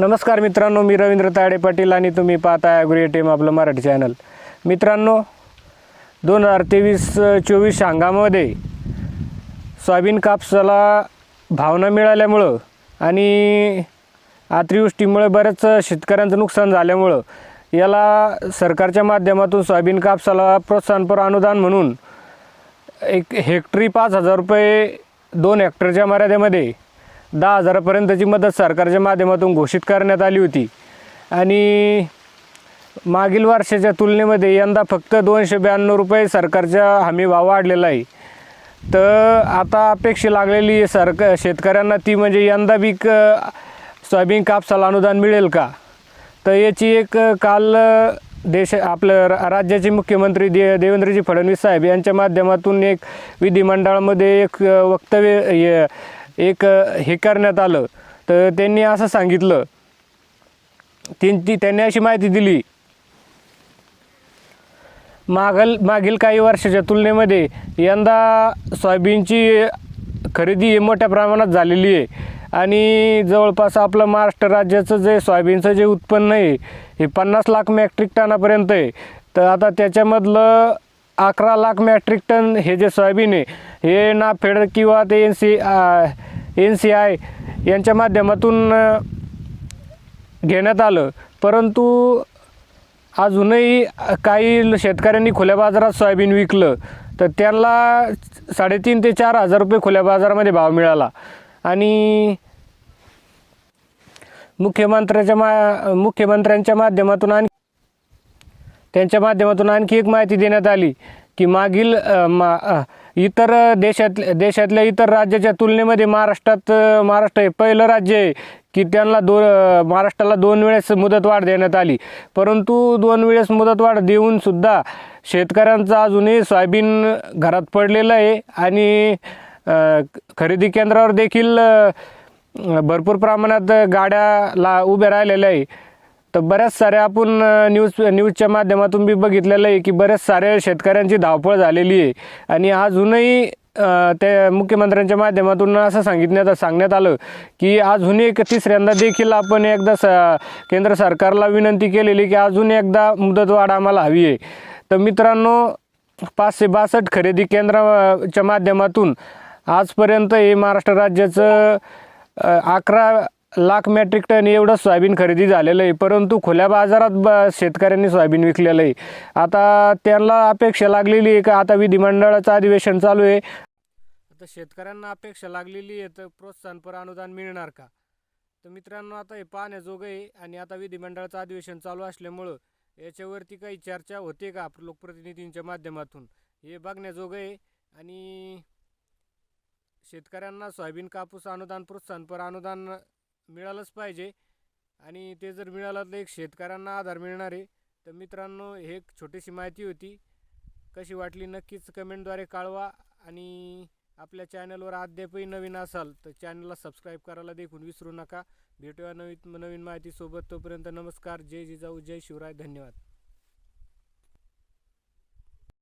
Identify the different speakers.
Speaker 1: नमस्कार मित्रांनो मी रवींद्र ताडे पाटील आणि तुम्ही पाहताय ॲग्री टीम आपलं मराठी चॅनल मित्रांनो दोन हजार तेवीस चोवीस हंगामामध्ये सोयाबीन कापसाला भावना मिळाल्यामुळं आणि अतिवृष्टीमुळे बऱ्याच शेतकऱ्यांचं नुकसान झाल्यामुळं याला सरकारच्या माध्यमातून सोयाबीन कापसाला प्रोत्साहनपर अनुदान म्हणून एक हेक्टरी पाच हजार रुपये दोन हेक्टरच्या मर्यादेमध्ये दहा हजारापर्यंतची मदत सरकारच्या माध्यमातून घोषित करण्यात आली होती. आणि मागील वर्षाच्या तुलनेमध्ये यंदा फक्त दोनशे ब्याण्णव रुपये सरकारचा हमी भाव वाढलेला आहे. तर आता अपेक्षा लागलेली आहे सरक शेतकऱ्यांना ती म्हणजे यंदा बीक सोयाबीन कापसाला अनुदान मिळेल का? तर याची एक काल देश आपलं रा- राज्याचे मुख्यमंत्री दे देवेंद्रजी फडणवीस साहेब यांच्या माध्यमातून एक विधिमंडळामध्ये एक वक्तव्य एक हे करण्यात आलं. तर त्यांनी असं सांगितलं. त्यांची त्यांनी अशी माहिती दिली. मागल मागील काही वर्षाच्या तुलनेमध्ये यंदा सोयाबीनची खरेदी मोठ्या प्रमाणात झालेली आहे. आणि जवळपास आपलं महाराष्ट्र राज्याचं जे सोयाबीनचं जे उत्पन्न आहे हे पन्नास लाख मॅट्रिक टनापर्यंत आहे. तर आता त्याच्यामधलं अकरा लाख मॅट्रिक टन हे जे सोयाबीन आहे हे नाफेड किंवा ते N C N C I यांच्या माध्यमातून घेण्यात आलं. परंतु अजूनही काही शेतकऱ्यांनी खुल्या बाजारात सोयाबीन विकलं तर त्यांना साडेतीन ते चार हजार रुपये खुल्या बाजारामध्ये भाव मिळाला. आणि मुख्यमंत्र्याच्या मा मुख्यमंत्र्यांच्या माध्यमातून आणखी त्यांच्या माध्यमातून आणखी एक माहिती देण्यात आली की मागील मा इतर देशात देशातल्या इतर राज्याच्या तुलनेमध्ये महाराष्ट्रात महाराष्ट्र हे पहिलं राज्य आहे की त्यांना दोन महाराष्ट्राला दोन वेळेस मुदतवाढ देण्यात आली. परंतु दोन वेळेस मुदतवाढ देऊन सुद्धा शेतकऱ्यांचं अजूनही सोयाबीन घरात पडलेलं आहे आणि खरेदी केंद्रावर देखील भरपूर प्रमाणात गाड्या ला उभ्या राहिलेल्या आहे. तर बऱ्याच साऱ्या आपण न्यूज न्यूजच्या माध्यमातून बी बघितलेलं आहे की बऱ्याच साऱ्या शेतकऱ्यांची धावपळ झालेली आहे. आणि अजूनही ते त्या मुख्यमंत्र्यांच्या माध्यमातून असं सांगितण्यात सांगण्यात आलं की अजूनही एक तिसऱ्यांदा देखील आपण एकदा स केंद्र सरकारला विनंती केलेली की अजून एकदा मुदतवाढ आम्हाला हवी आहे. तर मित्रांनो पाचशे बासष्ट खरेदी केंद्राच्या माध्यमातून आजपर्यंत हे महाराष्ट्र राज्याचं अकरा लाख मेट्रिक टन एवढं सोयाबीन खरेदी झालेलं आहे परंतु खुल्या बाजारात ब शेतकऱ्यांनी सोयाबीन विकलेलं आहे. आता त्यांना अपेक्षा लागलेली आहे का? आता विधिमंडळाचं अधिवेशन चालू आहे. आता शेतकऱ्यांना अपेक्षा लागलेली आहे तर प्रोत्साहनपर अनुदान मिळणार का? तर मित्रांनो आता हे पाहण्याजोगं आहे आणि आता विधिमंडळाचं अधिवेशन चालू असल्यामुळं याच्यावरती काही चर्चा होते का लोकप्रतिनिधींच्या माध्यमातून? हे बघण्याजोगं आहे आणि शेतकऱ्यांना सोयाबीन कापूस अनुदान प्रोत्साहनपर अनुदान मिळालंच पाहिजे. आणि ते जर मिळालं तर एक शेतकऱ्यांना आधार मिळणार आहे तर मित्रांनो हे एक छोटीशी माहिती होती. कशी वाटली नक्कीच कमेंटद्वारे कळवा आणि आपल्या चॅनलवर अद्यापही नवीन असाल तर चॅनलला सबस्क्राईब करायला देखून विसरू नका. भेटूया नवीन नवीन माहितीसोबत. तोपर्यंत नमस्कार. जय जिजाऊ जय शिवराय. धन्यवाद.